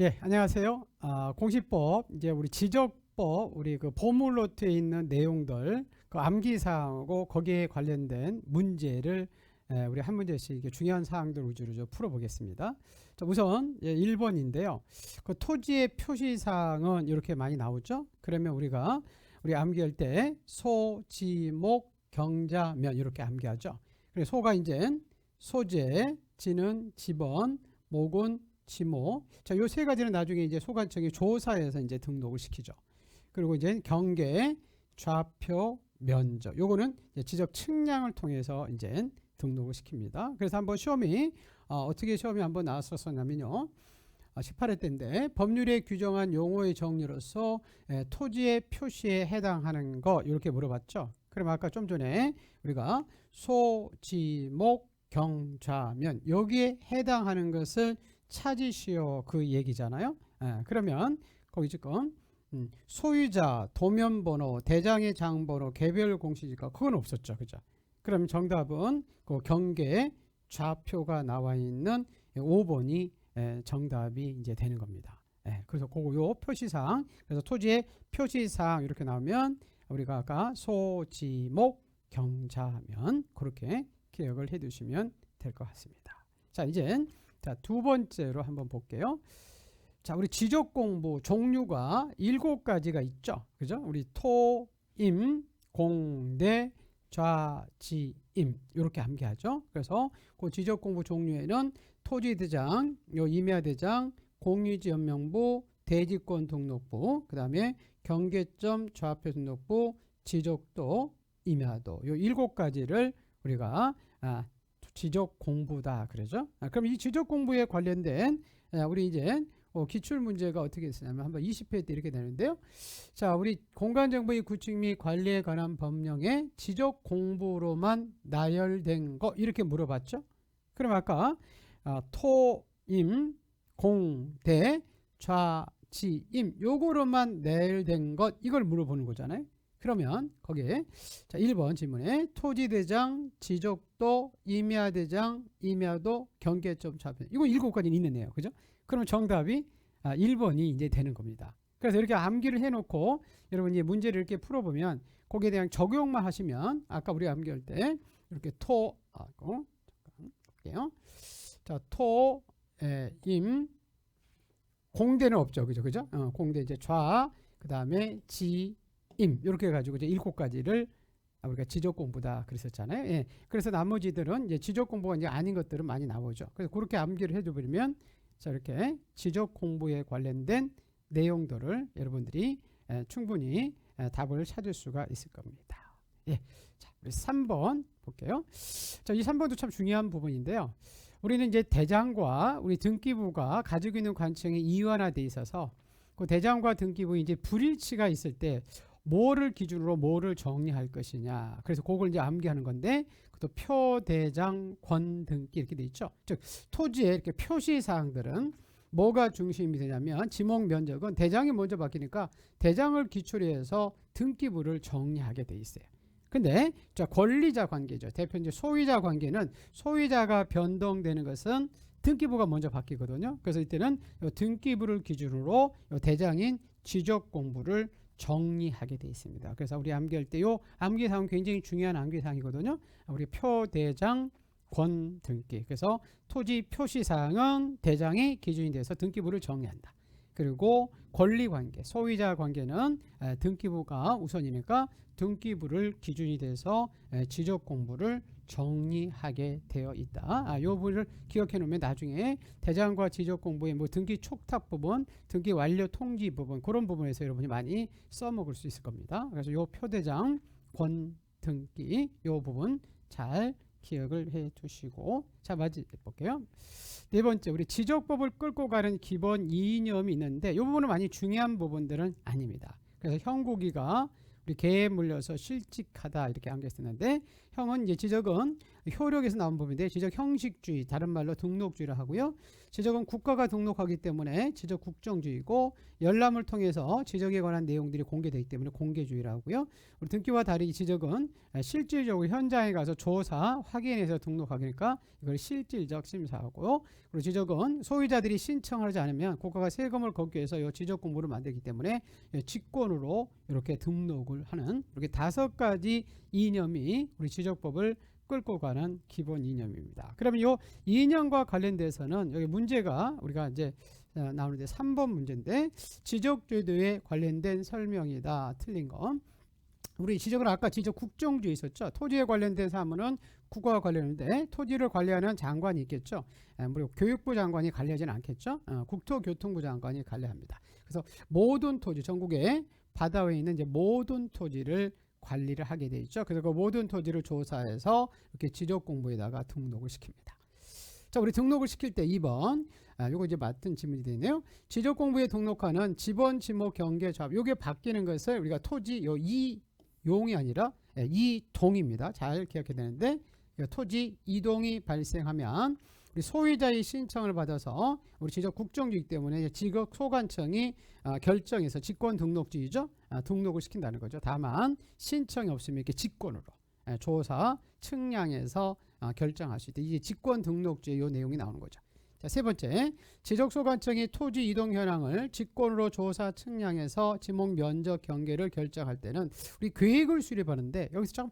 예, 안녕하세요. 아, 공시법 이제 우리 지적법 우리 그 보물 노트에 있는 내용들 그 암기 사항하고 거기에 관련된 문제를 에, 우리 한 문제씩 중요한 사항들 위주로 좀 풀어보겠습니다. 자, 우선 예, 1번인데요. 그 토지의 표시 사항은 이렇게 많이 나오죠. 그러면 우리가 우리 암기할 때 소, 지, 목, 경자, 면 이렇게 암기하죠. 그래서 소가 이제 소재, 지는 지번, 목은 지모. 자, 요 세 가지는 나중에 이제 소관청이 조사해서 이제 등록을 시키죠. 그리고 이제 경계, 좌표, 면적. 요거는 지적 측량을 통해서 이제 등록을 시킵니다. 그래서 한번 시험이 어, 떻게 시험이 한번 나왔었냐면요. 아, 18회 때인데 법률에 규정한 용어의 정리로서 에, 토지의 표시에 해당하는 거 이렇게 물어봤죠. 그럼 아까 좀 전에 우리가 소, 지, 목, 경, 좌, 면 여기에 해당하는 것을 찾으시오 그 얘기잖아요. 예, 그러면 거기 지금 음, 소유자, 도면번호, 대장의 장번호, 개별 공시지가 그건 없었죠, 그죠? 그럼 정답은 그 경계 좌표가 나와 있는 5번이 예, 정답이 이제 되는 겁니다. 예, 그래서 그거 요 표시사항 그래서 토지의 표시사항 이렇게 나오면 우리가 아까 소지목 경자면 그렇게 기억을 해두시면 될 것 같습니다. 자 이제 자, 두 번째로 한번 볼게요. 자, 우리 지적 공부 종류가 일곱 가지가 있죠. 그죠? 우리 토, 임, 공대, 좌, 지, 임 이렇게 암기하죠. 그래서 그 지적 공부 종류에는 토지 대장, 요 임야 대장, 공유지 연명부, 대지권 등록부, 그다음에 경계점 좌표 등록부, 지적도, 임야도 요 일곱 가지를 우리가 아, 지적 공부다 그러죠. 아, 그럼 이 지적 공부에 관련된 아, 우리 이제 어, 기출 문제가 어떻게 있으냐면 한번 20회 때 이렇게 되는데요. 자, 우리 공간 정보의 구축 및 관리에 관한 법령에 지적 공부로만 나열된 거 이렇게 물어봤죠. 그럼 아까 아, 토, 임, 공, 대, 좌, 지, 임 요거로만 나열된 것 이걸 물어보는 거잖아요. 그러면 거기에 자 1번 질문에 토지대장, 지적도, 임야대장, 임야도, 경계점 좌표 이거 일곱 가지는 있네요. 그죠? 그러면 정답이 아, 1번이 이제 되는 겁니다. 그래서 이렇게 암기를 해놓고 여러분 이 문제를 이렇게 풀어보면 거기에 대한 적용만 하시면 아까 우리 암기할 때 이렇게 토, 아, 어, 잠깐 볼게요. 자, 토, 에, 임, 공대는 없죠, 그죠, 그죠? 어, 공대 이제 좌, 그 다음에 지, 임 이렇게 해가지고 이제 일곱 가지를 우리가 지적 공부다 그랬었잖아요. 예. 그래서 나머지들은 이제 지적 공부가 이제 아닌 것들은 많이 나오죠. 그래서 그렇게 암기를 해줘버리면 자 이렇게 지적 공부에 관련된 내용들을 여러분들이 에, 충분히 에, 답을 찾을 수가 있을 겁니다. 예. 자, 우리 3번 볼게요. 자, 이 3번도 참 중요한 부분인데요. 우리는 이제 대장과 우리 등기부가 가지고 있는 관청이 이완화돼 있어서 그 대장과 등기부 이제 불일치가 있을 때 뭐를 기준으로 뭐를 정리할 것이냐. 그래서 그걸 이제 암기하는 건데 또 표대장 권등기 이렇게 돼 있죠. 즉 토지에 이렇게 표시 사항들은 뭐가 중심이 되냐면 지목 면적은 대장이 먼저 바뀌니까 대장을 기초로 해서 등기부를 정리하게 돼 있어요. 근데 자 권리자 관계죠. 대표 이제 소유자 관계는 소유자가 변동되는 것은 등기부가 먼저 바뀌거든요. 그래서 이때는 요 등기부를 기준으로 요 대장인 지적 공부를 정리하게 돼 있습니다. 그래서 우리 암기할 때 요 암기 사항 굉장히 중요한 암기 사항이거든요. 우리 표대장 권 등기. 그래서 토지 표시 사항은 대장의 기준이 돼서 등기부를 정리한다. 그리고 권리 관계, 소유자 관계는 등기부가 우선이니까 등기부를 기준이 돼서 지적 공부를 정리하게 되어 있다. 아, 요 부분을 기억해 놓으면 나중에 대장과 지적 공부의 뭐 등기 촉탁 부분, 등기 완료 통지 부분 그런 부분에서 여러분이 많이 써먹을 수 있을 겁니다. 그래서 요 표대장 권 등기 요 부분 잘 기억을 해 두시고 자 맞이 볼게요. 네 번째 우리 지적법을 끌고 가는 기본 이념이 있는데 이 부분은 많이 중요한 부분들은 아닙니다. 그래서 형국이가 우리 개에 물려서 실직하다 이렇게 암기했었는데 형은 이제 지적은 효력에서 나온 부분인데 지적 형식주의 다른 말로 등록주의라 하고요. 지적은 국가가 등록하기 때문에 지적 국정주의고 열람을 통해서 지적에 관한 내용들이 공개되기 때문에 공개주의라 하고요. 우리 등기와 달리 지적은 실질적으로 현장에 가서 조사 확인해서 등록하니까 이걸 실질적 심사하고요. 그리고 지적은 소유자들이 신청하지 않으면 국가가 세금을 걷기 위해서 이 지적 공부를 만들기 때문에 직권으로 이렇게 등록을 하는 이렇게 다섯 가지 이념이 우리 지적법을 끌고 가는 기본 이념입니다. 그러면 이 이념과 관련돼서는 여기 문제가 우리가 이제 어, 나오는데 3번 문제인데 지적주의에 관련된 설명이다. 틀린 거. 우리 지적을 아까 지적 국정주의 있었죠. 토지에 관련된 사무는 국가와 관련인데 토지를 관리하는 장관이 있겠죠. 에, 우리 교육부 장관이 관리하지는 않겠죠. 어, 국토교통부 장관이 관리합니다. 그래서 모든 토지 전국에 바다 위에 있는 이제 모든 토지를 관리를 하게 돼 있죠. 그래서 그 모든 토지를 조사해서 이렇게 지적 공부에다가 등록을 시킵니다. 자, 우리 등록을 시킬 때 2번. 아, 요거 이제 맡은 지문이 되네요. 지적 공부에 등록하는 지번, 지목, 경계, 조합. 요게 바뀌는 것을 우리가 토지 요 이용이 아니라 예, 이동입니다. 잘 기억해야 되는데 이 토지 이동이 발생하면 우리 소유자의 신청을 받아서 우리 지적 국정주의 때문에 지적 소관청이 아, 결정해서 직권 등록주의죠. 아, 등록을 시킨다는 거죠. 다만 신청이 없으면 이렇게 직권으로 예, 조사 측량해서 아, 결정할 수 있다. 이게 직권 등록주의 요 내용이 나오는 거죠. 자, 세 번째, 지적소관청이 토지 이동 현황을 직권으로 조사 측량해서 지목 면적 경계를 결정할 때는 우리 계획을 수립하는데 여기서 조금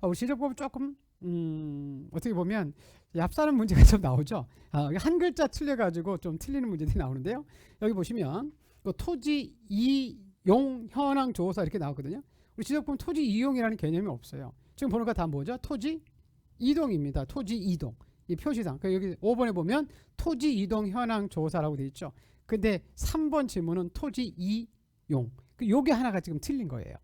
어, 우리 지적법 조금 음, 어떻게 보면 얍사는 문제가 좀 나오죠. 아, 한 글자 틀려가지고 좀 틀리는 문제들이 나오는데요. 여기 보시면 그 토지 이용 현황 조사 이렇게 나오거든요. 우리 지적법 토지 이용이라는 개념이 없어요. 지금 보는 거 다 뭐죠? 토지 이동입니다. 토지 이동. 이 표시상. 그 여기 5번에 보면 토지 이동 현황 조사라고 돼 있죠. 근데 3번 질문은 토지 이용. 그 요게 하나가 지금 틀린 거예요.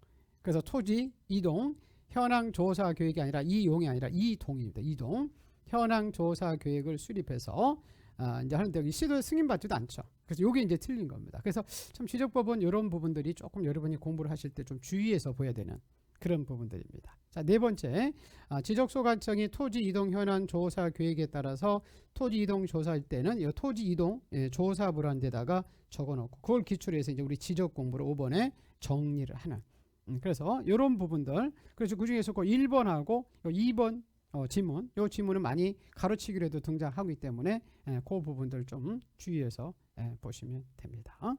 그래서 토지 이동 현황 조사 계획이 아니라 이용이 아니라 이동입니다. 이동. 현황 조사 계획을 수립해서 아, 이제 하는데 여기 시도 승인 받지도 않죠. 그래서 요게 이제 틀린 겁니다. 그래서 참 지적법은 이런 부분들이 조금 여러분이 공부를 하실 때 좀 주의해서 보야 되는 그런 부분들입니다. 자, 네 번째, 아, 지적소관청이 토지 이동 현황 조사 계획에 따라서 토지 이동 조사할 때는 이 토지 이동 예, 조사부란 데다가 적어 놓고 그걸 기초로 해서 이제 우리 지적 공부를 5번에 정리를 하는. 음, 그래서 이런 부분들, 그래서 그 중에서 그 1번하고 2번 어, 지문, 이 지문은 많이 가로치기로도 등장하기 때문에 예, 그 부분들 좀 주의해서 예, 보시면 됩니다. 어?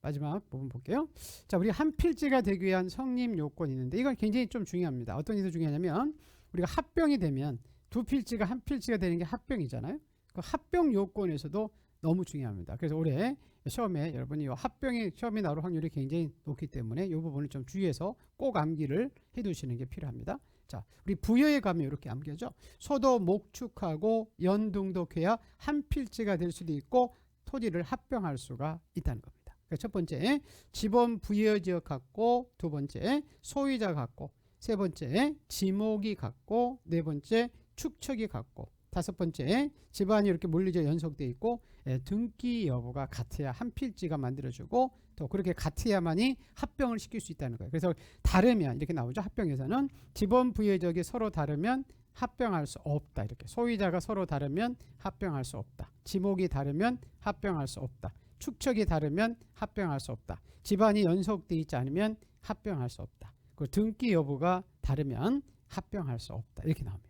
마지막 부분 볼게요. 자, 우리 한 필지가 되기 위한 성립 요건이 있는데 이건 굉장히 좀 중요합니다. 어떤 게더 중요하냐면 우리가 합병이 되면 두 필지가 한 필지가 되는 게 합병이잖아요. 그 합병 요건에서도 너무 중요합니다. 그래서 올해 시험에 여러분이 이 합병이 시험이 나올 확률이 굉장히 높기 때문에 이 부분을 좀 주의해서 꼭 암기를 해두시는 게 필요합니다. 자, 우리 부여에 가면 이렇게 암기하죠. 소도 목축하고 연등록해야 한 필지가 될 수도 있고 토지를 합병할 수가 있다는 겁니다. 그러니까 첫 번째 지번 부여 지역 갖고 두 번째 소유자 갖고 세 번째 지목이 갖고 네 번째 축척이 갖고 다섯 번째 집안이 이렇게 몰리져 연속돼 있고 예, 등기 여부가 같아야 한 필지가 만들어지고 또 그렇게 같아야만이 합병을 시킬 수 있다는 거예요. 그래서 다르면 이렇게 나오죠. 합병에서는 지번 부여적이 서로 다르면 합병할 수 없다. 이렇게 소유자가 서로 다르면 합병할 수 없다. 지목이 다르면 합병할 수 없다. 축척이 다르면 합병할 수 없다. 집안이 연속돼 있지 않으면 합병할 수 없다. 그 등기 여부가 다르면 합병할 수 없다. 이렇게 나옵니다.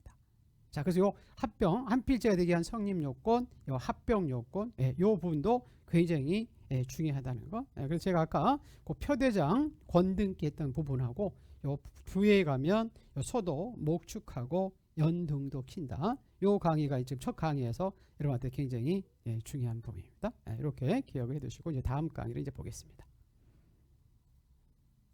자, 그래서 요 합병 한 필지가 되게 한 성립 요건, 요 합병 요건, 예, 요 부분도 굉장히 예, 중요하다는 거. 예, 그래서 제가 아까 그 표대장 권등기 했던 부분하고 요 부에 가면 요 소도 목축하고 연등도 킨다. 요 강의가 지금 첫 강의에서 여러분한테 굉장히 예, 중요한 부분입니다. 예, 이렇게 기억을 해두시고 이제 다음 강의를 이제 보겠습니다.